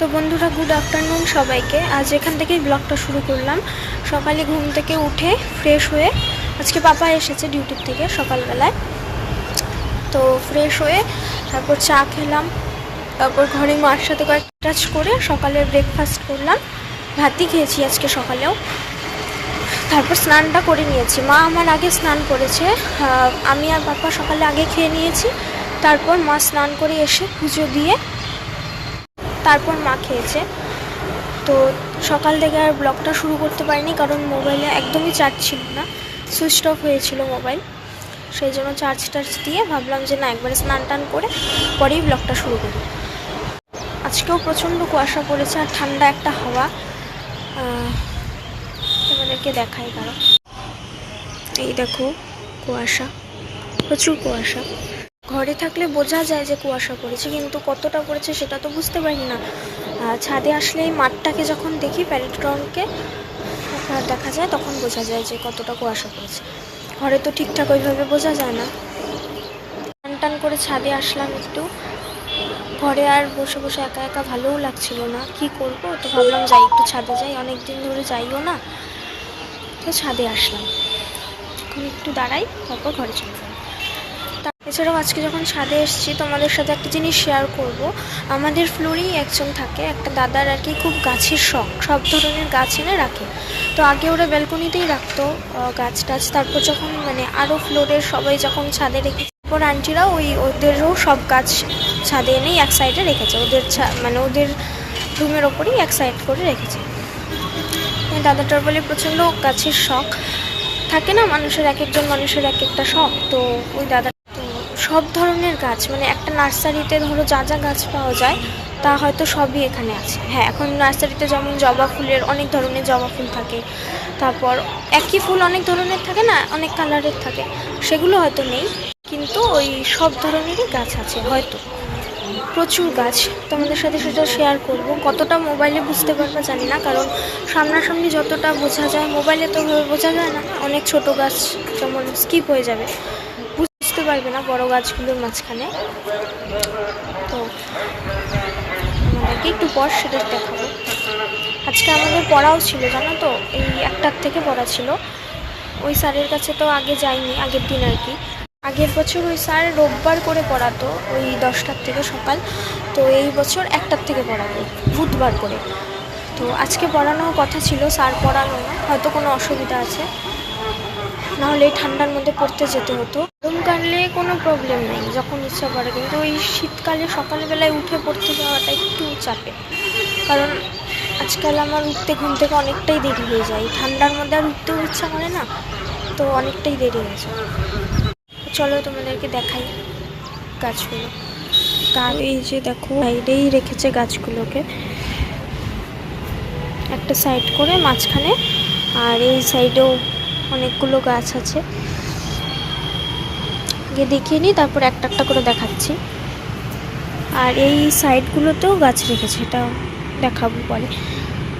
তো বন্ধুরা good afternoon সবাইকে। আজ এখান থেকেই ব্লগটা শুরু করলাম। সকালে ঘুম থেকে উঠে ফ্রেশ হয়ে আজকে পাপা এসেছে ডিউটির থেকে সকালবেলায়। তো ফ্রেশ হয়ে তারপর চা খেলাম, তারপর ঘরে মার সাথে কয়েক টাচ করে সকালে ব্রেকফাস্ট করলাম। ভাতই খেয়েছি আজকে সকালেও। তারপর স্নানটা করে নিয়েছি। মা আমার আগে স্নান করেছে। আমি আর পাপা সকালে আগে খেয়ে নিয়েছি। তারপর মা স্নান করে এসে পুজো দিয়ে তারপর মা খেয়েছে। তো সকাল থেকে আর ব্লগটা শুরু করতে পারিনি কারণ মোবাইলে একদমই চার্জ ছিল না। সুইচ অফ হয়েছিল মোবাইল সেই জন্য চার্জ টার্জ দিয়ে ভাবলাম যে না, একবারে স্নান টান করে পরেই ব্লগটা শুরু করি। আজকেও প্রচণ্ড কুয়াশা পড়েছে আর ঠান্ডা একটা হাওয়া। তোমাদেরকে দেখাই কারও এই দেখো কুয়াশা, প্রচুর কুয়াশা। ঘরে থাকলে বোঝা যায় যে কুয়াশা পড়েছে, কিন্তু কতটা পড়েছে সেটা তো বুঝতে পারি না। ছাদে আসলে এই মাঠটাকে যখন দেখি প্যারেড গ্রাউন্ডকে দেখা যায়, তখন বোঝা যায় যে কতটা কুয়াশা পড়েছে। ঘরে তো ঠিকঠাক ওইভাবে বোঝা যায় না। টান টান করে ছাদে আসলাম একটু। ঘরে আর বসে বসে একা একা ভালোও লাগছিল না। কি করব? তো ভাবলাম যাই, একটু ছাদে যাই। অনেক দিন ধরে যাইও না। তো ছাদে আসলাম। এখন একটু দাঁড়াই, তারপর ঘরে চলে এছাড়াও আজকে যখন ছাদে এসেছি, তোমাদের সাথে একটা জিনিস শেয়ার করব। আমাদের ফ্লোরেই একজন থাকে, একটা দাদার আর কি খুব গাছের শখ। সব ধরনের গাছ এনে রাখে। তো আগে ওরা ব্যালকনিতেই রাখতো গাছ টাছ। তারপর যখন মানে আরও ফ্লোরের সবাই যখন ছাদে রেখেছে তারপর আন্টিরা ওই ওদেরও সব গাছ ছাদে এনেই এক সাইডে রেখেছে। ওদের মানে ওদের রুমের ওপরেই এক সাইড করে রেখেছে। দাদাটার বলে প্রচণ্ড গাছের শখ। থাকে না মানুষের এক একজন মানুষের এক একটা শখ, তো ওই দাদা সব ধরনের গাছ মানে একটা নার্সারিতে ধরো যা যা গাছ পাওয়া যায়, তা হয়তো সবই এখানে আছে। হ্যাঁ এখন নার্সারিতে যেমন জবা ফুলের অনেক ধরনের জবা ফুল থাকে, তারপর একই ফুল অনেক ধরনের থাকে না, অনেক কালারের থাকে, সেগুলো হয়তো নেই, কিন্তু ওই সব ধরনেরই গাছ আছে হয়তো। প্রচুর গাছ, তোমাদের সাথে সেটা শেয়ার করব। কতটা মোবাইলে বুঝতে পারবে জানি না, কারণ সামনাসামনি যতটা বোঝা যায় মোবাইলে তো বোঝা যায় না। অনেক ছোট গাছ যেমন স্কিপ হয়ে যাবে। বুঝতে পারবে না বড় গাছগুলোর মাঝখানে। তো আমাদেরকে একটু পর সেটা দেখাবো। আজকে আমাদের পড়াও ছিল, জানো তো? এই একটার থেকে পড়া ছিল। ওই স্যারের কাছে তো আগে যাইনি, আগের দিন আর কি। আগের বছর ওই স্যার রোববার করে পড়াতো, ওই দশটার থেকে সকাল। তো এই বছর একটার থেকে পড়াবে, বুধবার করে। তো আজকে পড়ানোর কথা ছিল, স্যার পড়ানো না। হয়তো কোনো অসুবিধা আছে। নাহলে এই ঠান্ডার মধ্যে পড়তে যেতে হতো। গরমকালে কোনো প্রবলেম নেই, যখন ইচ্ছা করে। কিন্তু ওই শীতকালে সকালবেলায় উঠে পড়তে যাওয়াটা একটু চাপে। কারণ আজকাল আমার উঠতে ঘুম থেকে অনেকটাই দেরি হয়ে যায়। ঠান্ডার মধ্যে আর উঠতেও ইচ্ছা করে না, তো অনেকটাই দেরি হয়ে যায়। চলো তোমাদেরকে দেখাই গাছগুলো। গাছ এই যে দেখো, সাইডেই রেখেছে গাছগুলোকে। একটা সাইড করে মাঝখানে, আর এই সাইডেও অনেকগুলো গাছ আছে। আগে দেখিয়ে নিই তারপর একটা একটা করে দেখাচ্ছি আর এই সাইডগুলোতেও গাছ রেখেছে এটা দেখাবো পরে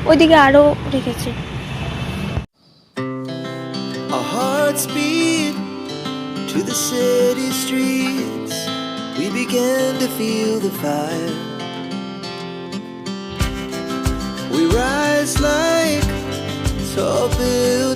ওইদিকে আরও রেখেছে to the city streets. We began to feel the fire. We rise like tall buildings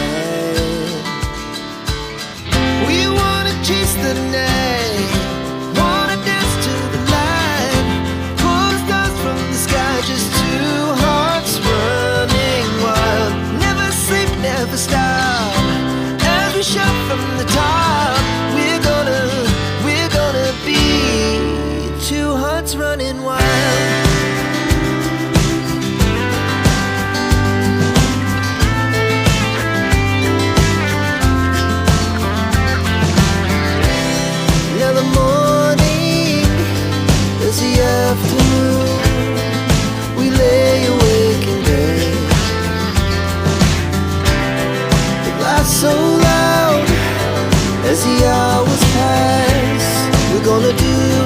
hours pass. We're gonna do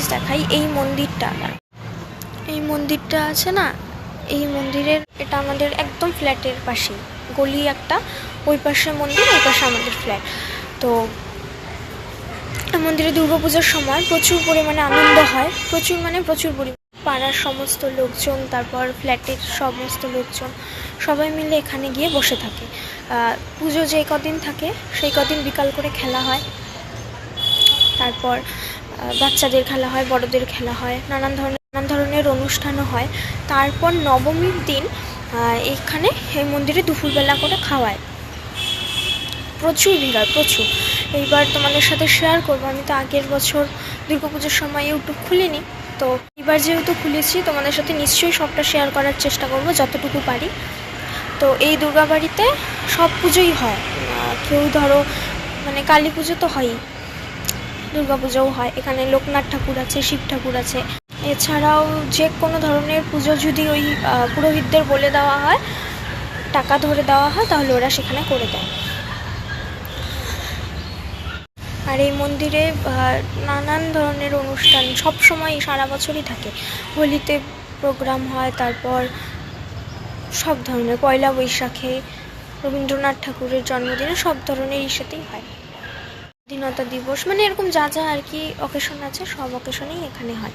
জিনিস দেখাই, এই মন্দিরটা এই মন্দিরটা আছে না, এই মন্দিরের, এটা আমাদের একদম ফ্ল্যাটের পাশেই। গলি একটা, ওই পাশে মন্দির, ওই পাশে আমাদের ফ্ল্যাট। তো মন্দিরে দুর্গাপুজোর সময় প্রচুর পরিমাণে আনন্দ হয়, প্রচুর মানে প্রচুর পরিমাণে পাড়ার সমস্ত লোকজন, তারপর ফ্ল্যাটের সমস্ত লোকজন, সবাই মিলে এখানে গিয়ে বসে থাকে। পুজো যে কদিন থাকে, সেই কদিন বিকাল করে খেলা হয়। তারপর বাচ্চাদের খেলা হয়, বড়দের খেলা হয়, নানান ধরনের নানান ধরনের অনুষ্ঠানও হয়। তারপর নবমীর দিন এখানে এই মন্দিরে দুপুরবেলা করে খাওয়ায়। প্রচুর ভিড় হয়, প্রচুর। এইবার তোমাদের সাথে শেয়ার করব। আমি তো আগের বছর দুর্গাপুজোর সময় ইউটিউব খুলিনি। তো এবার যেহেতু খুলেছি, তোমাদের সাথে নিশ্চয়ই সবটা শেয়ার করার চেষ্টা করব, যতটুকু পারি। তো এই দুর্গাবাড়িতে সব পুজোই হয়। কেউ ধরো মানে কালী পুজো তো হয়ই। দুর্গা পুজোও হয়। এখানে লোকনাথ ঠাকুর আছে, শিব ঠাকুর আছে। এছাড়াও যে কোনো ধরনের পুজো যদি ওই পুরোহিতদের বলে দেওয়া হয়, টাকা ধরে দেওয়া হয়, তাহলে ওরা সেখানে করে দেয়। আর এই মন্দিরে নানান ধরনের অনুষ্ঠান সব সময় সারা বছরই থাকে। হোলিতে প্রোগ্রাম হয়, তারপর সব ধরনের পয়লা বৈশাখে রবীন্দ্রনাথ ঠাকুরের জন্মদিনে সব ধরনের ইস্যুতেই হয়। স্বাধীনতা দিবস মানে এরকম যা যা আর কি অকেশন আছে, সব অকেশনেই এখানে হয়,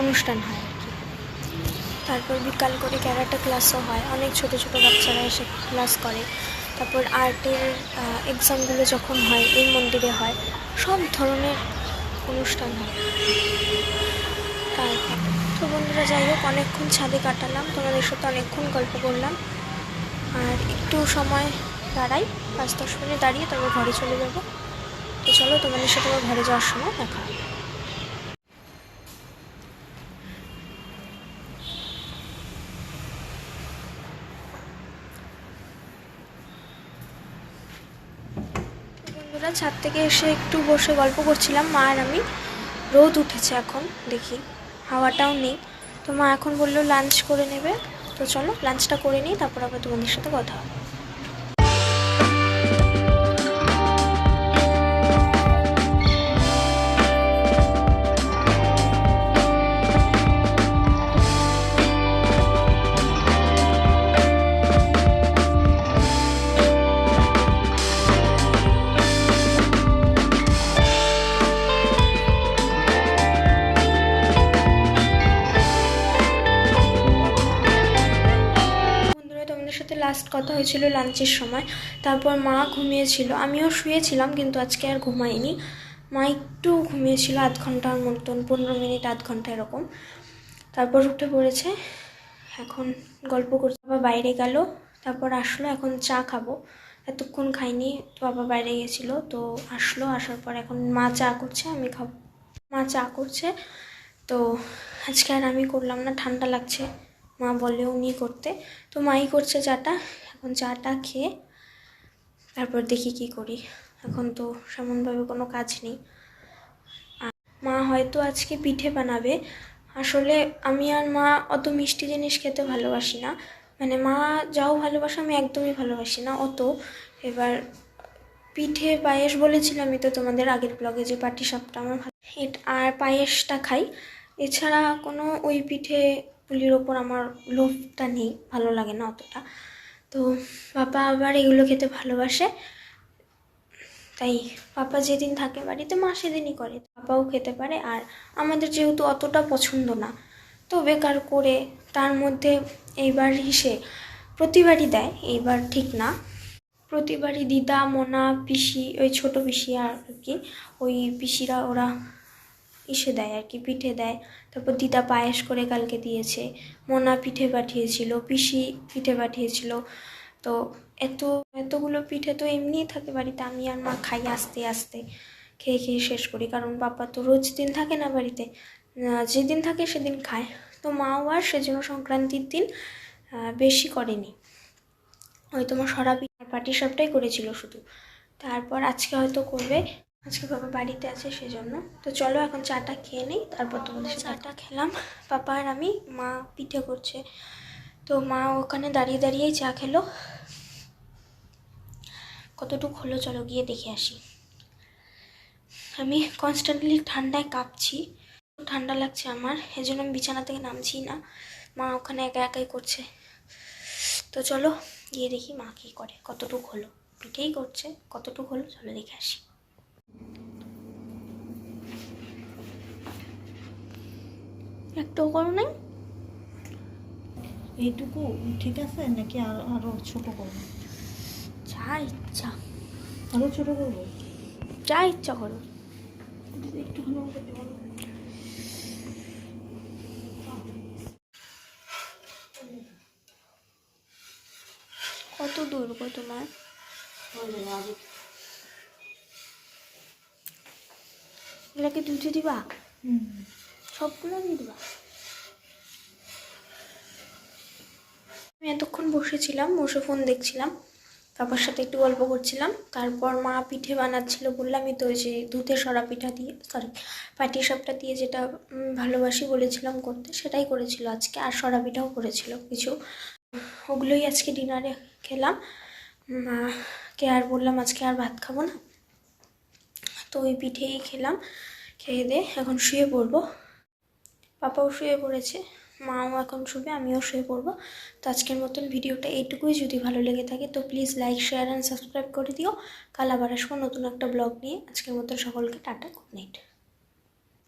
অনুষ্ঠান হয় আর কি। তারপর বিকাল করে ক্যারাটে ক্লাসও হয়, অনেক ছোট ছোট বাচ্চারা এসে ক্লাস করে। তারপর আর্টের এক্সামগুলো যখন হয়, এই মন্দিরে হয়, সব ধরনের অনুষ্ঠান হয়। তারপর, তো বন্ধুরা যাই হোক, অনেকক্ষণ ছাদে কাটালাম, তোমাদের সাথে অনেকক্ষণ গল্প করলাম। আর একটু সময় দাঁড়াই, পাঁচ দশ মিনিট দাঁড়িয়ে তারপর ঘরে চলে যাব। তো চলো তোমাদের সাথে আবার ঘরে যাওয়ার সময় দেখা ছাদ থেকে এসে একটু বসে গল্প করছিলাম। মা আর আমি, রোদ উঠেছে এখন, দেখি, হাওয়াটাও নেই। তো মা এখন বলল লাঞ্চ করে নেবে। তো চলো লাঞ্চটা করে নিই, তারপর আবার তোমাদের সাথে কথা হবে। বন্ধুরা সাথে লাস্ট কথা হয়েছিল লাঞ্চের সময়। তারপর মা ঘুমিয়েছিল। আমিও শুয়েছিলাম, কিন্তু আজকে আর ঘুমাইনি। মা একটু ঘুমিয়েছিল আধ ঘণ্টার মতন, পনেরো মিনিট, আধ ঘণ্টা এরকম। তারপর উঠে পড়েছে। এখন গল্প করছে। বাবা বাইরে গেল, তারপর আসলো, এখন চা খাব। এতক্ষণ খাইনি, তো বাবা বাইরে গেছিল, তো আসলো, আসার পর এখন মা চা করছে, আমি খাব। মা চা করছে, তো আজকে আর আমি করলাম না, ঠান্ডা লাগছে। মা বলে উনি করতে। তো মাই করছে চাটা, এখন চাটা খেয়ে তারপর দেখি কি করি। এখন তো সেমনভাবে কোনো কাজ নেই। মা হয়তো আজকে পিঠে বানাবে। আসলে আমি আর মা অত মিষ্টি জিনিস খেতে ভালোবাসি না। মানে মা যাও ভালোবাসে, আমি একদমই ভালোবাসি না অত। এবার পিঠে পায়েস বলেছিলামই তো তোমাদের আগের ব্লগে যে পাটি সাপটা আমার ভালো আর পায়েসটা খাই। এছাড়া কোনো ওই পিঠে পুলির ওপর আমার লোভটা নেই, ভালো লাগে না অতটা। তো বাবা আবার এগুলো খেতে ভালোবাসে। তাই পাপা যেদিন থাকে বাড়িতে, মা সেদিনই করে। পাপাও খেতে পারে আর আমাদের যেহেতু অতটা পছন্দ না, তো বেকার করে তার মধ্যে এইবার হিসে প্রতিবারই দেয়, এইবার ঠিক না। প্রতিবারই দিদা, মোনা, পিসি, ওই ছোট পিসি আর কি, ওই পিসিরা ওরা ইসে দেয় আর কি, পিঠে দেয়। তারপর দিদা পায়েস করে কালকে দিয়েছে। মোনা পিঠে পাঠিয়েছিল, পিসি পিঠে পাঠিয়েছিল। তো এত, এতগুলো পিঠে তো এমনিই থাকে বাড়িতে, আমি আর মা খাই আস্তে আস্তে, খেয়ে খেয়ে শেষ করি। কারণ বাবা তো রোজ দিন থাকে না বাড়িতে যেদিন থাকে সেদিন খায়। তো মাও আর সেজন্য সংক্রান্তির দিন বেশি করেনি। ওই তোমার সরা পিঠা পাটি সবটাই করেছিল শুধু। তারপর আজকে হয়তো করবে আজকে বাবা বাড়িতে আছে সেজন্য। তো চলো এখন চাটা খেয়ে নিই তারপর তোমাদের চাটা খেলাম। পাপা আর আমি মা পিঠে করছে। তো মা ওখানে দাঁড়িয়ে দাঁড়িয়েই চা খেলো। কতটুকু হলো চলো গিয়ে দেখে আসি। আমি কনস্ট্যান্টলি ঠান্ডায় কাঁপছি। ঠান্ডা লাগছে আমার এই জন্য আমি বিছানা থেকে নামছি না। মা ওখানে একা একাই করছে। তো চলো গিয়ে দেখি মা কী করে কতটুকু হলো। পিঠেই করছে কতটুকু হলো চলো দেখে আসি। একটাও করো নাই? এইটুকু ঠিক আছে নাকি আর আরও ছোট করব? যা ইচ্ছা। আরও ছোট করব? যা ইচ্ছা করো। কত দূর গো তোমার? এগুলোকে দুধে দিবা। সবগুলো দিয়ে দিবা? আমি এতক্ষণ বসেছিলাম বসে ফোন দেখছিলাম। বাবার সাথে একটু গল্প করছিলাম। তারপর মা পিঠে বানাচ্ছিল বললামই তো যে দুধে সরা পিঠা দিয়ে সরি পাটি সাপটা দিয়ে যেটা ভালোবাসি বলেছিলাম করতে সেটাই করেছিল আজকে আর সরা পিঠাও করেছিল কিছু। ওগুলোই আজকে ডিনারে খেলাম। মাকে আর বললাম আজকে আর ভাত খাব না। তো ওই পিঠেই খেলাম, খেয়ে দিয়ে এখন শুয়ে পড়ব। পাপাও শুয়ে পড়েছে, মাও এখন শুবে, আমিও শুয়ে পড়ব। তো আজকের মতন ভিডিওটা এইটুকুই। যদি ভালো লেগে থাকে তো please like share and subscribe করে দিও। কাল আবার আসব নতুন একটা ব্লগ নিয়ে। আজকের মতন সকলকে টাটা গুড নাইট